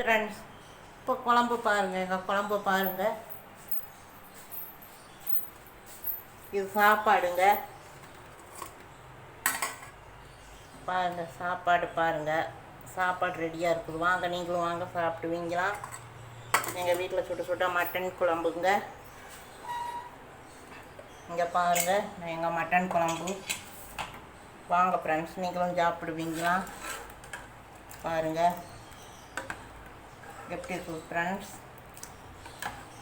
Friends இப்போ குழம்பு பாருங்கள் எங்கள் குழம்பு பாருங்கள் இது சாப்பாடுங்க. பாருங்கள் சாப்பாடு பாருங்கள் சாப்பாடு ரெடியாக இருக்குது. வாங்க நீங்களும் வாங்க சாப்பிடுவீங்களா? எங்கள் வீட்டில் சுட சுட மட்டன் குழம்புங்க. இங்கே பாருங்கள் எங்கள் மட்டன் குழம்பு. வாங்க ஃப்ரெண்ட்ஸ் நீங்களும் சாப்பிடுவீங்களா? பாருங்கள் எப்படி இருக்குது ஃப்ரெண்ட்ஸ்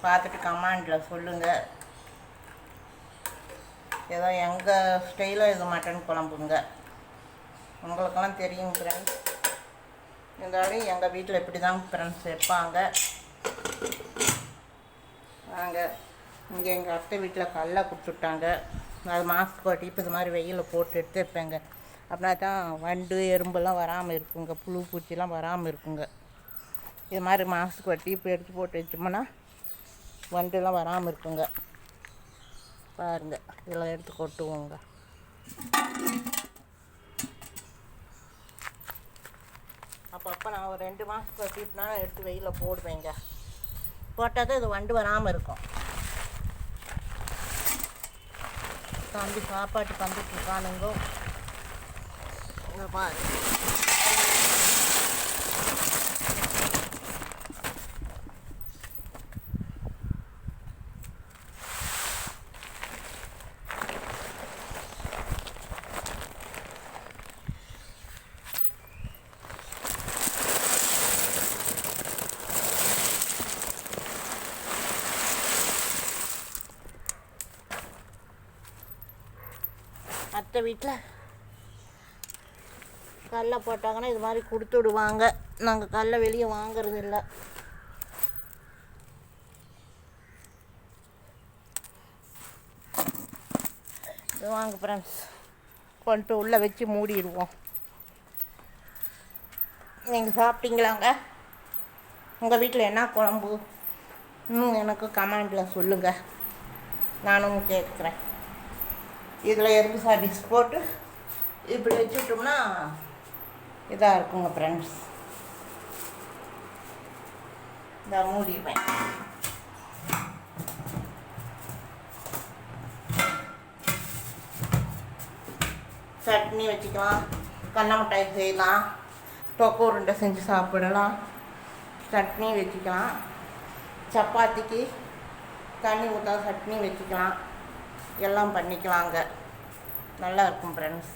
பார்த்துட்டு கமாண்டில் சொல்லுங்கள் ஏதோ எங்கள் ஸ்டைலில் இது மட்டன் குழம்புங்க உங்களுக்கெல்லாம் தெரியும் ஃப்ரெண்ட்ஸ் இருந்தாலும் எங்கள் வீட்டில் இப்படி தான் ஃப்ரெண்ட்ஸ் வைப்பாங்க நாங்கள் இங்கே எங்கள் அத்தை வீட்டில் கடல கொடுத்துட்டாங்க. அது மாஸ்க் ஒரு இப்போ இது மாதிரி வெயிலில் போட்டு எடுத்து வைப்பேங்க. அப்படின்னா தான் வண்டு எறும்பெல்லாம் வராமல் இருக்குங்க. புழு பூச்சிலாம் வராமல் இருக்குங்க. இது மாதிரி மாதத்துக்கு வட்டி இப்போ எடுத்து போட்டு வச்சோம்னா வண்டுலாம் வராமல் இருக்குங்க. பாருங்க இதெல்லாம் எடுத்து கொட்டுவோங்க. அப்பப்போ நான் ஒரு ரெண்டு மாதத்துக்கு வட்டிட்டுனா எடுத்து வெயிலில் போடுவேங்க. போட்டால் தான் இது வண்டு வராமல் இருக்கும். தம்பி சாப்பாட்டுக்கு வந்துட்டு இருக்கானுங்க. பாருங்கள் அத்தை வீட்டில் கல்லை போட்டாங்கன்னா இது மாதிரி கொடுத்து விடுவாங்க. நாங்கள் கல்லை வெளியே வாங்குறது இல்லை இது வாங்க ஃப்ரெண்ட்ஸ் கொண்டு உள்ளே வச்சு மூடிடுவோம். நீங்கள் சாப்பிட்டீங்களாங்க? உங்கள் வீட்டில் என்ன குழம்பு? இன்னும் எனக்கு கமெண்டில் சொல்லுங்கள் நானும் கேட்குறேன் இதில் எறும்பு சாப்பிஸ் போட்டு இப்படி வச்சுட்டோம்னா இதாக இருக்குங்க ஃப்ரெண்ட்ஸ் இந்த மூடிடுவேன். சட்னி வச்சுக்கலாம். கடல மிட்டாய் செய்யலாம். தொக்கு உருண்டை செஞ்சு சாப்பிடலாம். சட்னி வச்சுக்கலாம். சப்பாத்திக்கு தண்ணி ஊற்றா சட்னி வச்சுக்கலாம். எல்லாம் பண்ணிக்கலாங்க. நல்லா இருக்கும் ஃப்ரெண்ட்ஸ்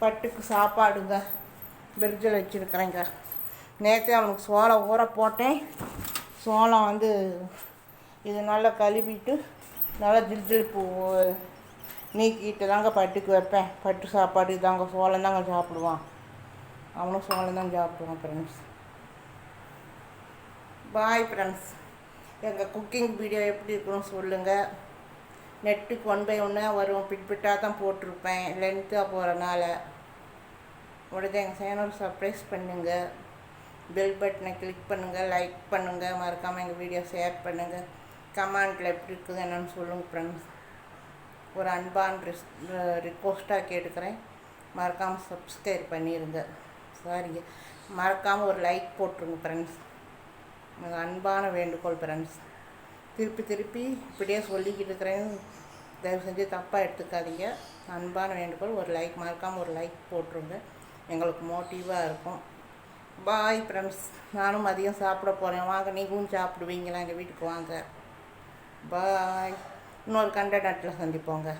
பட்டுக்கு சாப்பாடுங்க. பிரிட்ஜில் வச்சுருக்குறேங்க. நேற்று அவனுக்கு சோளம் ஊற போட்டேன். சோளம் வந்து இது நல்லா கழுவிட்டு நல்லா ஜில்ஜில் பூ நீக்கிட்டு தாங்க பட்டுக்கு வைப்பேன். பட்டு சாப்பாடு இதாங்க சோளம் தாங்க சாப்பிடுவான். அவனும் சோளம் தான் சாப்பிடுவான் ஃப்ரெண்ட்ஸ் பாய் ஃப்ரெண்ட்ஸ் எங்கள் குக்கிங் வீடியோ எப்படி இருக்குன்னு சொல்லுங்கள் நெட்டுக்கு ஒன் பை ஒன்னாக வரும். பிட்பிட்டாக தான் போட்டிருப்பேன். லென்த்தாக போகிறனால உடனே எங்கள் சேனல் சர்ப்ரைஸ் பண்ணுங்கள் பெல் பட்டனை கிளிக் பண்ணுங்கள் லைக் பண்ணுங்கள் மறக்காமல் எங்கள் வீடியோ ஷேர் பண்ணுங்கள் கமெண்ட்டில் எப்படி இருக்குது என்னென்னு சொல்லுங்கள் ஃப்ரெண்ட்ஸ் ஒரு அன்பான ரிஸ் ரிக்வஸ்ட்டாக கேட்டுக்கிறேன். மறக்காமல் சப்ஸ்கிரைப் பண்ணிடுங்க சாரிங்க. மறக்காமல் ஒரு லைக் போட்டுருங்க ஃப்ரெண்ட்ஸ் எனக்கு அன்பான வேண்டுகோள் ஃப்ரெண்ட்ஸ் திருப்பி திருப்பி இப்படியே சொல்லிக்கிட்டு இருக்கிறேன். தயவு செஞ்சு தப்பாக எடுத்துக்காதீங்க. அன்பான வேண்டுகோள் ஒரு லைக் மறக்காமல் ஒரு லைக் போட்டுருங்க. எங்களுக்கு மோட்டிவாக இருக்கும். பாய் ஃப்ரெண்ட்ஸ் நானும் மதியம் சாப்பிட போகிறேன் வாங்க நீங்களும் சாப்பிடுவீங்களா? எங்கள் வீட்டுக்கு வாங்க. பாய் இன்னொரு கண்டனட்டில் சந்திப்போங்க.